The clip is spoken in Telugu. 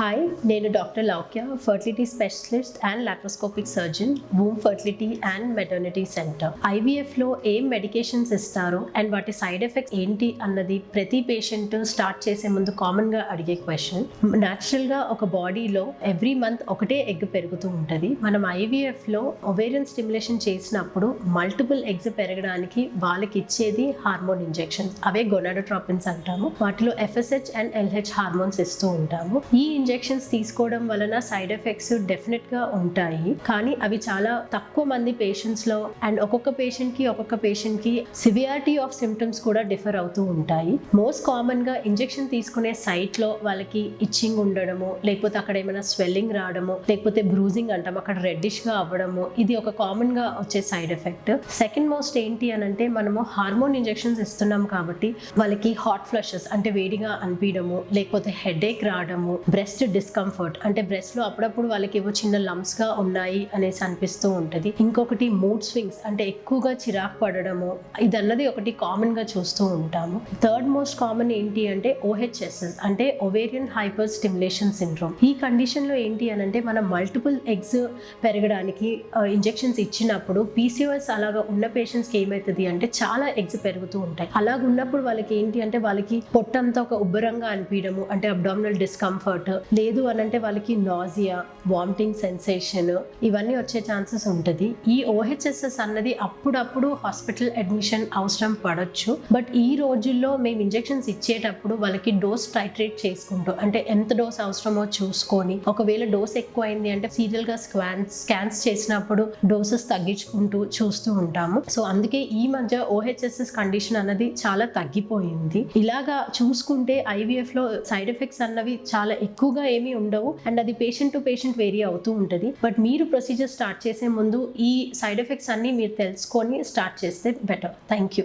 హాయ్ నేను doctor Loukya fertility specialist and laparoscopic surgeon Woom fertility and maternity centre ఐవీఎఫ్లో ఏం మెడికేషన్స్ ఇస్తారు అండ్ వాటి సైడ్ ఎఫెక్ట్స్ ఏంటి అన్నది ప్రతి పేషెంట్ స్టార్ట్ చేసే ముందు కామన్గా అడిగే క్వశ్చన్ న్యాచురల్గా ఒక బాడీలో ఎవ్రీ మంత్ ఒకటే ఎగ్ పెరుగుతూ ఉంటుంది. మనం ఐవీఎఫ్లో ఒవేరియన్ స్టిమ్యులేషన్ చేసినప్పుడు మల్టిపుల్ ఎగ్స్ పెరగడానికి వాళ్ళకి ఇచ్చేది హార్మోన్ ఇంజెక్షన్స్ అవే గొనాడోట్రాపిన్స్ అంటాము. వాటిలో ఎఫ్ఎస్హెచ్ అండ్ ఎల్హెచ్ హార్మోన్స్ ఇస్తూ ఉంటాము. ఈ ఇంజెక్షన్స్ తీసుకోవడం వలన సైడ్ ఎఫెక్ట్స్ డెఫినెట్గా ఉంటాయి. కానీ అవి చాలా తక్కువ మంది పేషెంట్స్లో అండ్ ఒక్కొక్క పేషెంట్కి ఒక్కొక్క పేషెంట్కి సివియారిటీ ఆఫ్ సిమ్టమ్స్ కూడా డిఫర్ అవుతూ ఉంటాయి. మోస్ట్ కామన్గా ఇంజెక్షన్ తీసుకునే సైట్లో వాళ్ళకి ఇచ్చింగ్ ఉండడము లేకపోతే అక్కడ ఏమైనా స్వెల్లింగ్ రావడము లేకపోతే బ్రూజింగ్ అంటాం అక్కడ రెడ్డిష్గా అవ్వడము ఇది ఒక కామన్గా వచ్చే సైడ్ ఎఫెక్ట్ సెకండ్ మోస్ట్ ఏంటి అని అంటే మనము హార్మోన్ ఇంజెక్షన్స్ ఇస్తున్నాం కాబట్టి వాళ్ళకి హాట్ ఫ్లషెస్ అంటే వేడిగా అనిపించడము లేకపోతే హెడేక్ రావడము బ్రెస్ట్ బ్రెస్ట్ డిస్కంఫర్ట్ అంటే బ్రెస్ట్లో అప్పుడప్పుడు వాళ్ళకి ఏవో చిన్న lumps గా ఉన్నాయి అనేసి అనిపిస్తూ ఉంటుంది. ఇంకొకటి మూడ్ స్వింగ్స్ అంటే ఎక్కువగా చిరాకు పడడము ఇదన్నది ఒకటి కామన్గా చూస్తూ ఉంటాము. థర్డ్ మోస్ట్ కామన్ ఏంటి అంటే ఓహెచ్ఎస్ఎస్ అంటే ఒవేరియన్ హైపర్ స్టిమ్యులేషన్ సిండ్రోమ్ ఈ కండిషన్లో ఏంటి అని అంటే మనం మల్టిపుల్ ఎగ్స్ పెరగడానికి ఇంజెక్షన్స్ ఇచ్చినప్పుడు పీసీఓఎస్ అలాగా ఉన్న పేషెంట్స్కి ఏమవుతుంది అంటే చాలా ఎగ్స్ పెరుగుతూ ఉంటాయి. అలాగ ఉన్నప్పుడు వాళ్ళకి ఏంటి అంటే వాళ్ళకి పొట్టంతా ఒక ఉబ్బరంగా అనిపించడము అంటే అబ్డామినల్ డిస్కంఫర్ట్ లేదు అని అంటే వాళ్ళకి నాజియా వామిటింగ్ సెన్సేషన్ ఇవన్నీ వచ్చే ఛాన్సెస్ ఉంటుంది. ఈ ఓహెచ్ఎస్ఎస్ అన్నది అప్పుడప్పుడు హాస్పిటల్ అడ్మిషన్ అవసరం పడొచ్చు. బట్ ఈ రోజుల్లో మేము ఇంజెక్షన్స్ ఇచ్చేటప్పుడు వాళ్ళకి డోస్ టైట్రేట్ చేసుకుంటూ అంటే ఎంత డోస్ అవసరమో చూసుకొని ఒకవేళ డోస్ ఎక్కువ అయింది అంటే సీరియల్గా స్కాన్స్ స్కాన్స్ చేసినప్పుడు డోసెస్ తగ్గించుకుంటూ చూస్తూ ఉంటాము. సో అందుకే ఈ మధ్య ఓహెచ్ఎస్ఎస్ కండిషన్ అన్నది చాలా తగ్గిపోయింది. ఇలాగా చూసుకుంటే ఐవీఎఫ్లో సైడ్ ఎఫెక్ట్స్ అన్నవి చాలా ఎక్కువ ఎక్కువగా ఏమీ ఉండవు. అండ్ అది పేషెంట్ టు పేషెంట్ వేరీ అవుతూ ఉంటుంది. బట్ మీరు ప్రొసీజర్ స్టార్ట్ చేసే ముందు ఈ సైడ్ ఎఫెక్ట్స్ అన్ని మీరు తెలుసుకొని స్టార్ట్ చేస్తే బెటర్ థ్యాంక్ యూ